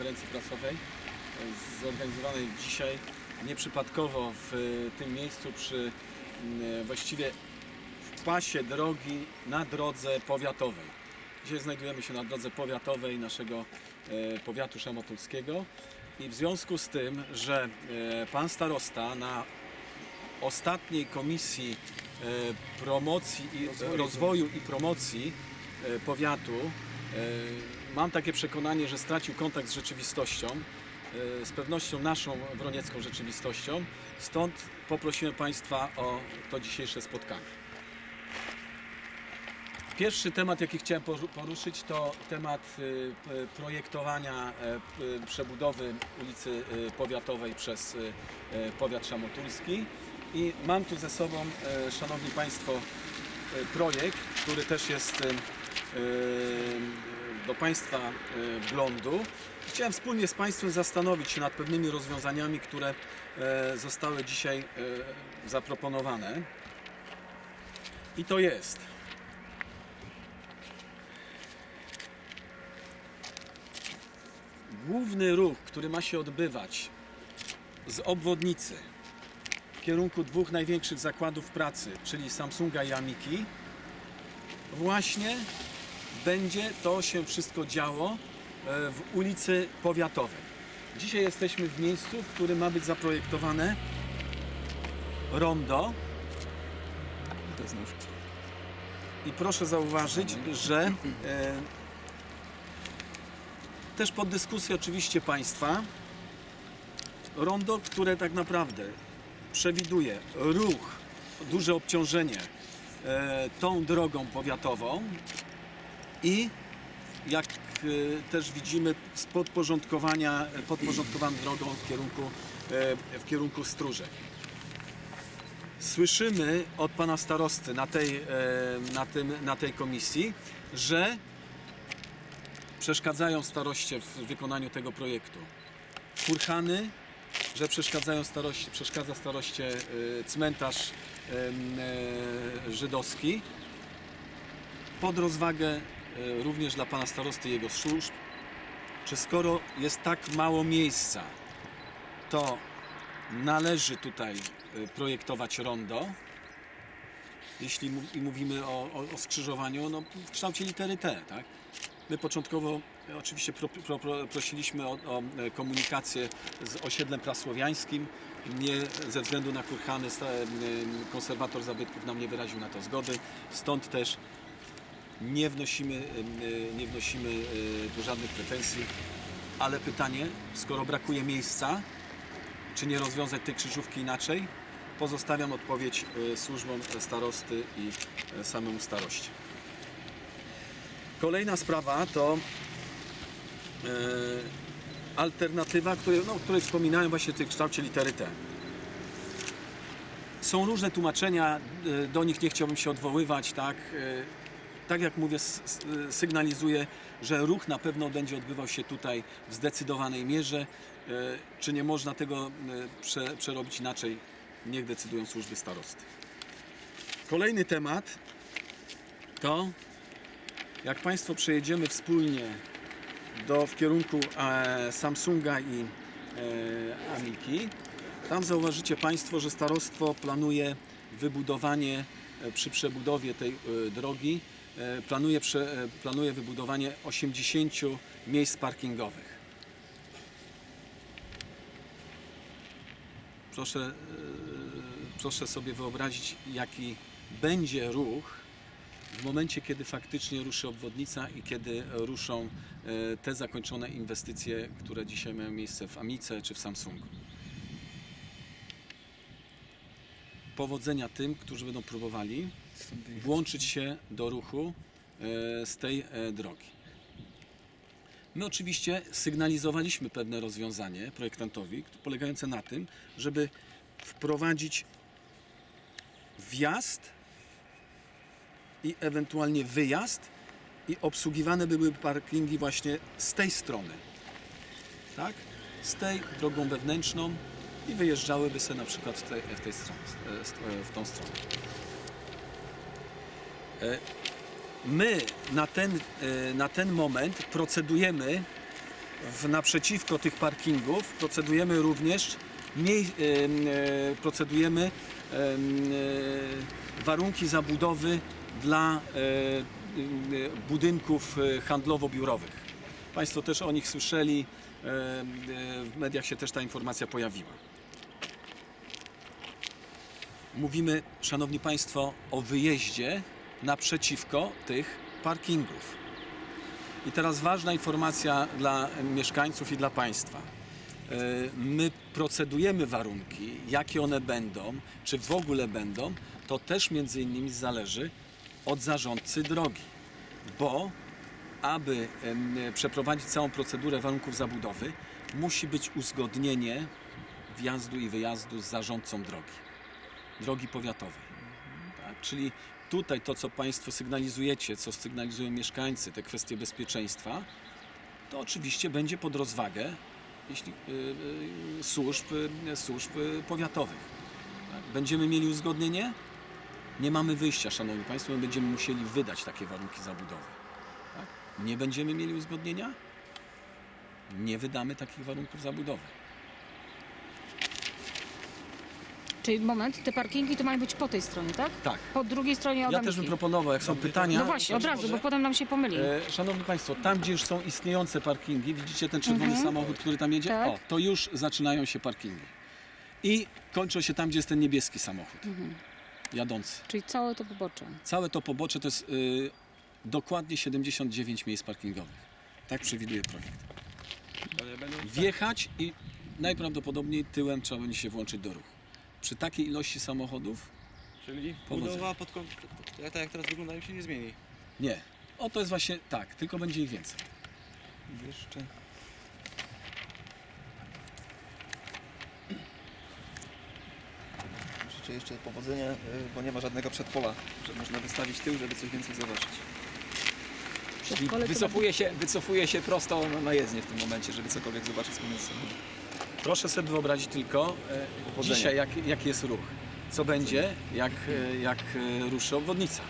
konferencji prasowej e, zorganizowanej dzisiaj nieprzypadkowo w e, tym miejscu przy e, właściwie w pasie drogi na drodze powiatowej. Dzisiaj znajdujemy się na drodze powiatowej naszego powiatu szamotulskiego i w związku z tym, że pan starosta na ostatniej komisji promocji i rozwoju, i promocji powiatu mam takie przekonanie, że stracił kontakt z rzeczywistością, e, z pewnością naszą wroniecką rzeczywistością. Stąd poprosiłem Państwa o to dzisiejsze spotkanie. Pierwszy temat, jaki chciałem poru- poruszyć, to temat p- projektowania e, przebudowy ulicy Powiatowej przez powiat szamotulski. I mam tu ze sobą, e, Szanowni Państwo, e, projekt, który też jest e, e, do Państwa e, wglądu. Chciałem wspólnie z Państwem zastanowić się nad pewnymi rozwiązaniami, które e, zostały dzisiaj e, zaproponowane. I to jest główny ruch, który ma się odbywać z obwodnicy w kierunku dwóch największych zakładów pracy, czyli Samsunga i Amiki, właśnie będzie to się wszystko działo e, w ulicy Powiatowej. Dzisiaj jesteśmy w miejscu, w którym ma być zaprojektowane rondo. I proszę zauważyć, że e, też pod dyskusję oczywiście Państwa rondo, które tak naprawdę przewiduje ruch, duże obciążenie e, tą drogą powiatową i jak e, też widzimy podporządkowania, podporządkowaną drogą w kierunku, e, w kierunku Stróżek. Słyszymy od pana starosty na tej, e, na tym, na tej komisji, że przeszkadzają staroście w wykonaniu tego projektu. Kurhany, że przeszkadzają starości, przeszkadza staroście cmentarz żydowski. Pod rozwagę również dla pana starosty i jego służb, czy skoro jest tak mało miejsca, to należy tutaj e, projektować rondo, jeśli mówimy o, o, o skrzyżowaniu, no, w kształcie litery T, tak? My początkowo e, oczywiście pro, pro, pro, prosiliśmy o, o e, komunikację z osiedlem prasłowiańskim. Nie ze względu na kurhany konserwator zabytków nam nie wyraził na to zgody. Stąd też nie wnosimy, e, nie wnosimy e, tu żadnych pretensji. Ale pytanie, skoro brakuje miejsca, czy nie rozwiązać tej krzyżówki inaczej? Pozostawiam odpowiedź e, służbom starosty i samemu staroście. Kolejna sprawa to alternatywa, której, no, której wspominałem właśnie w tej kształcie litery T. Są różne tłumaczenia, do nich nie chciałbym się odwoływać, tak? Tak jak mówię, sygnalizuję, że ruch na pewno będzie odbywał się tutaj w zdecydowanej mierze. E, Czy nie można tego e, prze, przerobić inaczej? Niech decydują służby starosty. Kolejny temat to jak Państwo przejedziemy wspólnie do, w kierunku e, Samsunga i e, Amiki, tam zauważycie Państwo, że starostwo planuje wybudowanie e, przy przebudowie tej drogi, planuje, prze, e, planuje wybudowanie 80 miejsc parkingowych. Proszę, e, proszę sobie wyobrazić, jaki będzie ruch w momencie, kiedy faktycznie ruszy obwodnica i kiedy ruszą e, te zakończone inwestycje, które dzisiaj mają miejsce w Amice czy w Samsungu. Powodzenia tym, którzy będą próbowali włączyć się do ruchu e, z tej e, drogi. My oczywiście sygnalizowaliśmy pewne rozwiązanie projektantowi, polegające na tym, żeby wprowadzić wjazd i ewentualnie wyjazd i obsługiwane były parkingi właśnie z tej strony. Tak? Z tej drogą wewnętrzną i wyjeżdżałyby sobie na przykład w tej, w tej stronę, w tą stronę. E, My na ten, e, na ten moment procedujemy w, naprzeciwko tych parkingów procedujemy również em, e, procedujemy em, warunki zabudowy dla budynków handlowo-biurowych. Państwo też o nich słyszeli, w mediach się też ta informacja pojawiła. Mówimy, Szanowni Państwo, o wyjeździe naprzeciwko tych parkingów. I teraz ważna informacja dla mieszkańców i dla Państwa. E, My procedujemy warunki, jakie one będą, czy w ogóle będą, to też między innymi zależy od zarządcy drogi, bo aby przeprowadzić całą procedurę warunków zabudowy, musi być uzgodnienie wjazdu i wyjazdu z zarządcą drogi, drogi powiatowej. Tak? Czyli tutaj to, co Państwo sygnalizujecie, co sygnalizują mieszkańcy, te kwestie bezpieczeństwa, to oczywiście będzie pod rozwagę jeśli, y, y, służb, y, służb powiatowych. Tak? Będziemy mieli uzgodnienie? Nie mamy wyjścia, Szanowni Państwo, my będziemy musieli wydać takie warunki zabudowy. Tak? Nie będziemy mieli uzgodnienia? Nie wydamy takich warunków zabudowy. Czyli moment, te parkingi to mają być po tej stronie, tak? Tak. Po drugiej stronie Ja Adamki. też bym proponował, jak są pytania. No właśnie, od razu, bo potem nam się pomyli. E, Szanowni Państwo, tam gdzie już są istniejące parkingi, widzicie ten czerwony samochód, który tam jedzie? Tak. O, to już zaczynają się parkingi. I kończą się tam, gdzie jest ten niebieski samochód jadący. Czyli całe to pobocze. Całe to pobocze to jest y, dokładnie 79 miejsc parkingowych. Tak przewiduje projekt. Wjechać i najprawdopodobniej tyłem trzeba będzie się włączyć do ruchu. Przy takiej ilości samochodów Czyli Powodzenia. budowa pod kąt, tak jak teraz wyglądają się nie zmieni. nie. O, to jest właśnie tak, tylko będzie ich więcej. Jeszcze. Życzę jeszcze powodzenia, y, bo nie ma żadnego przedpola, że można wystawić tył, żeby coś więcej zobaczyć. Przedpole to Wycofuje się, wycofuje się prosto na- na jezdnię w tym momencie, żeby cokolwiek zobaczyć z pomiędzy samochodu. Proszę sobie wyobrazić tylko e, dzisiaj, jak, jaki jest ruch. Co będzie, jak, e, jak e, ruszy obwodnica.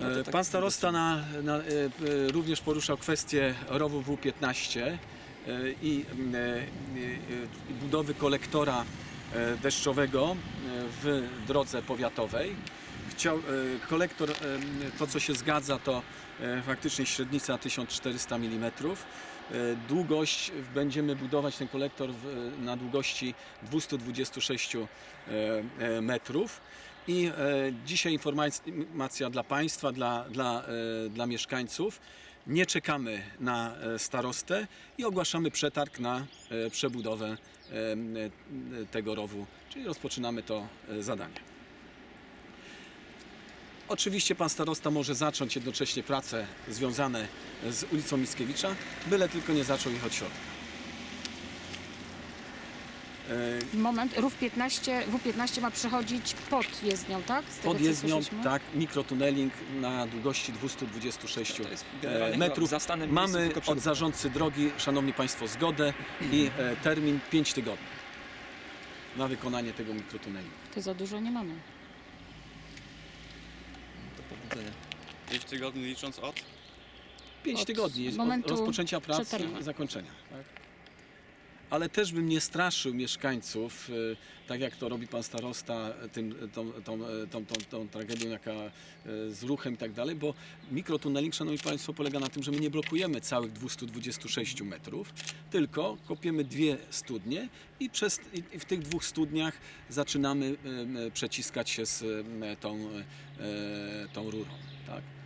No E, tak Pan starosta na, na, e, e, również poruszał kwestię rowu W15 e, i e, e, budowy kolektora e, deszczowego e, w drodze powiatowej. Chciał, e, kolektor, e, to co się zgadza, to e, faktycznie średnica 1400 mm. E, Długość, będziemy budować ten kolektor w, na długości 226 e, e, metrów. I e, dzisiaj informacja dla Państwa, dla, dla, e, dla mieszkańców. Nie czekamy na e, starostę i ogłaszamy przetarg na e, przebudowę e, e, tego rowu, czyli rozpoczynamy to e, zadanie. Oczywiście pan starosta może zacząć jednocześnie prace związane z ulicą Mickiewicza, byle tylko nie zaczął ich od środka. E, Moment, RUF 15, W15 ma przechodzić pod jezdnią, tak? Z tego, Pod co jezdnią, słyszeliśmy? tak, mikrotuneling na długości 226 To jest e, generalnie metrów. za stanem miejscu Mamy tylko od zarządcy drogi, szanowni państwo, zgodę i e, termin 5 tygodni na wykonanie tego mikrotunelingu. To za dużo nie mamy. Powodzenia. 5 tygodni licząc od? 5 Od tygodni od momentu rozpoczęcia pracy przetargu. i zakończenia. Tak? Ale też bym nie straszył mieszkańców, y, tak jak to robi pan starosta, tym, tą, tą, tą, tą, tą tragedią, jaka y, z ruchem i tak dalej, bo mikrotuneling, szanowni państwo, polega na tym, że my nie blokujemy całych 226 metrów, tylko kopiemy dwie studnie i, przez, i w tych dwóch studniach zaczynamy y, przeciskać się z tą, tą rurą. Tak?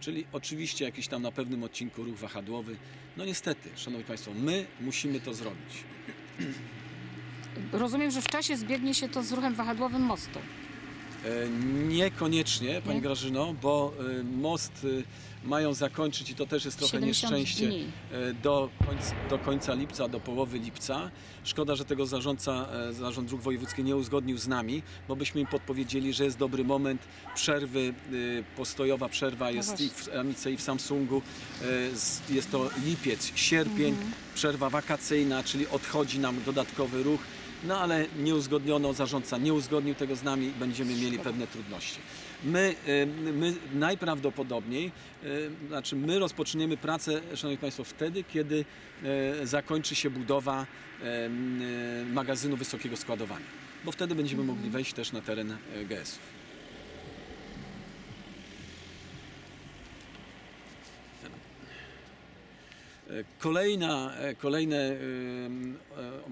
Czyli oczywiście jakiś tam na pewnym odcinku ruch wahadłowy. No niestety, szanowni państwo, my musimy to zrobić. Rozumiem, że w czasie zbiegnie się to z ruchem wahadłowym mostu. E, Niekoniecznie, Pani Nie? Grażyno, bo e, most e, mają zakończyć i to też jest trochę 70 nieszczęście dni. e, do końca, do końca lipca, do połowy lipca. Szkoda, że tego zarządca, e, Zarząd Dróg Wojewódzkich nie uzgodnił z nami, bo byśmy im podpowiedzieli, że jest dobry moment przerwy, e, postojowa przerwa jest właśnie. i w Amice i w Samsungu. Jest to lipiec, sierpień, Mhm. przerwa wakacyjna, czyli odchodzi nam dodatkowy ruch no ale nie uzgodniono, zarządca nie uzgodnił tego z nami, będziemy mieli pewne trudności. My, my najprawdopodobniej, znaczy my rozpoczniemy pracę, Szanowni Państwo, wtedy, kiedy y, zakończy się budowa y, magazynu wysokiego składowania, bo wtedy będziemy mogli wejść też na teren GS-ów. Kolejna, e, kolejne e,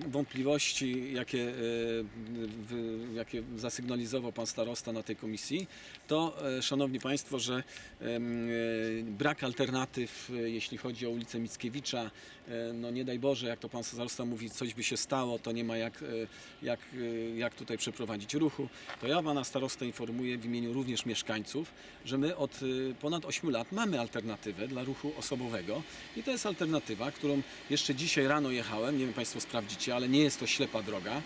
wątpliwości, jakie, e, jakie zasygnalizował pan starosta na tej komisji, to szanowni państwo, że brak alternatyw, jeśli chodzi o ulicę Mickiewicza, no nie daj Boże, jak to pan starosta mówi, coś by się stało, to nie ma jak, jak, jak tutaj przeprowadzić ruchu, to ja pana starostę informuję w imieniu również mieszkańców, że my od ponad 8 lat mamy alternatywę dla ruchu osobowego i to jest alternatywa, którą jeszcze dzisiaj rano jechałem, nie wiem Państwo sprawdzicie, ale nie jest to ślepa droga,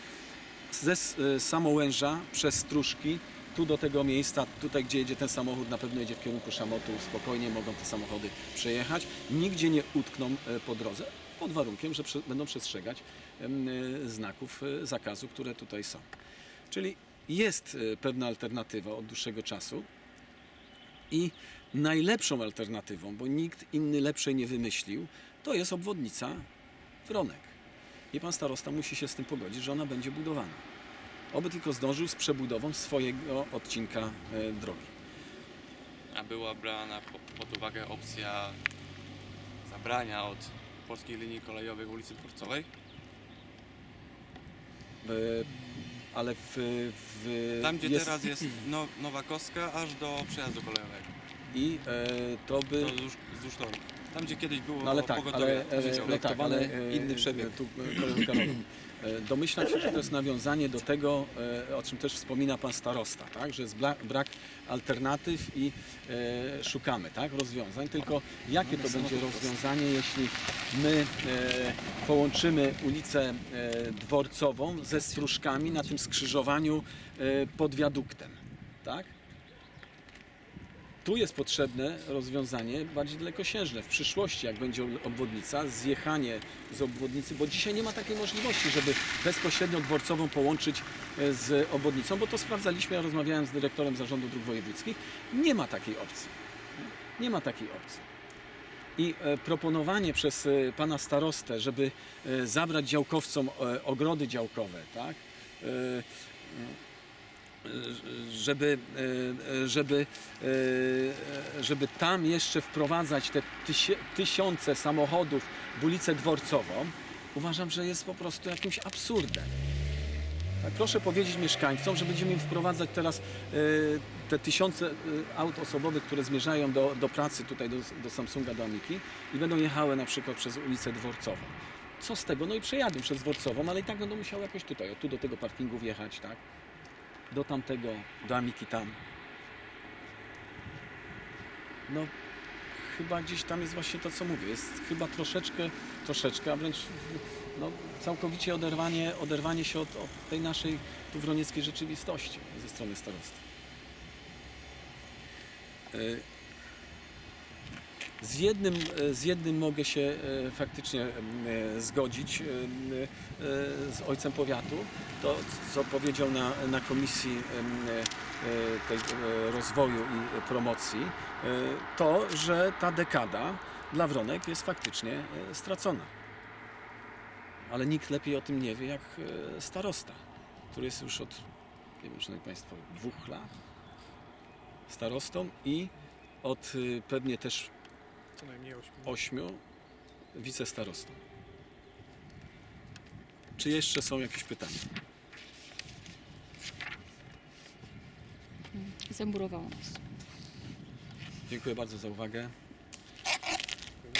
ze e, Samołęża przez Stróżki, tu do tego miejsca, tutaj gdzie jedzie ten samochód, na pewno jedzie w kierunku Szamotu, spokojnie mogą te samochody przejechać, nigdzie nie utkną e, po drodze, pod warunkiem, że będą przestrzegać e, znaków zakazu, które tutaj są. Czyli jest pewna alternatywa od dłuższego czasu. I najlepszą alternatywą, bo nikt inny lepszej nie wymyślił, to jest obwodnica Wronek. I pan starosta musi się z tym pogodzić, że ona będzie budowana. Oby tylko zdążył z przebudową swojego odcinka e, drogi. A była brana po, pod uwagę opcja zabrania od polskiej linii kolejowej ulicy Dworcowej? E, ale w, w Tam, gdzie jest, teraz jest no, Nowa Kostka, aż do przejazdu kolejowego. I e, to by To wzdłuż, wzdłuż toru. Tam, gdzie kiedyś było No ale tak, ale, e, życiowe. no tak, ale e, inny przebieg. e, Tu e, koleżanka. E, Domyślam się, że to jest nawiązanie do tego, e, o czym też wspomina pan starosta, tak? że jest brak alternatyw i e, szukamy tak? rozwiązań. Tylko jakie to będzie rozwiązanie, jeśli my e, połączymy ulicę e, Dworcową ze Stróżkami na tym skrzyżowaniu e, pod wiaduktem, tak? Tu jest potrzebne rozwiązanie bardziej dalekosiężne. W przyszłości, jak będzie obwodnica, zjechanie z obwodnicy, bo dzisiaj nie ma takiej możliwości, żeby bezpośrednio dworcową połączyć e, z obwodnicą, bo to sprawdzaliśmy, ja rozmawiałem z dyrektorem Zarządu Dróg Wojewódzkich. Nie ma takiej opcji. Nie ma takiej opcji. I e, proponowanie przez e, pana starostę, żeby zabrać działkowcom ogrody działkowe, tak? Żeby, e, żeby, e, żeby tam jeszcze wprowadzać te tysiące samochodów w ulicę Dworcową, uważam, że jest po prostu jakimś absurdem. Tak, proszę powiedzieć mieszkańcom, że będziemy wprowadzać teraz e, te tysiące aut osobowych, które zmierzają do, do pracy tutaj, do, do Samsunga, do Amiki i będą jechały na przykład przez ulicę Dworcową. Co z tego? No i przejadą przez Dworcową, ale i tak będą musiały jakoś tutaj, o, tu do tego parkingu wjechać, tak? Do tamtego, do Amiki tam. No, chyba gdzieś tam jest właśnie to, co mówię. Jest chyba troszeczkę, troszeczkę, a wręcz no, całkowicie oderwanie, oderwanie się od, od tej naszej tu wronieckiej rzeczywistości ze strony starosty. Z jednym, e, z jednym mogę się e, faktycznie e, zgodzić z ojcem powiatu. To, co powiedział na, na komisji tej, rozwoju i promocji, to, że ta dekada dla Wronek jest faktycznie stracona. Ale nikt lepiej o tym nie wie jak starosta, który jest już od, nie wiem, szanowni Państwo, dwóch lat starostą i od pewnie też Co najmniej 8. ośmiu wicestarostą. Czy jeszcze są jakieś pytania? Zamurowało nas. Dziękuję bardzo za uwagę.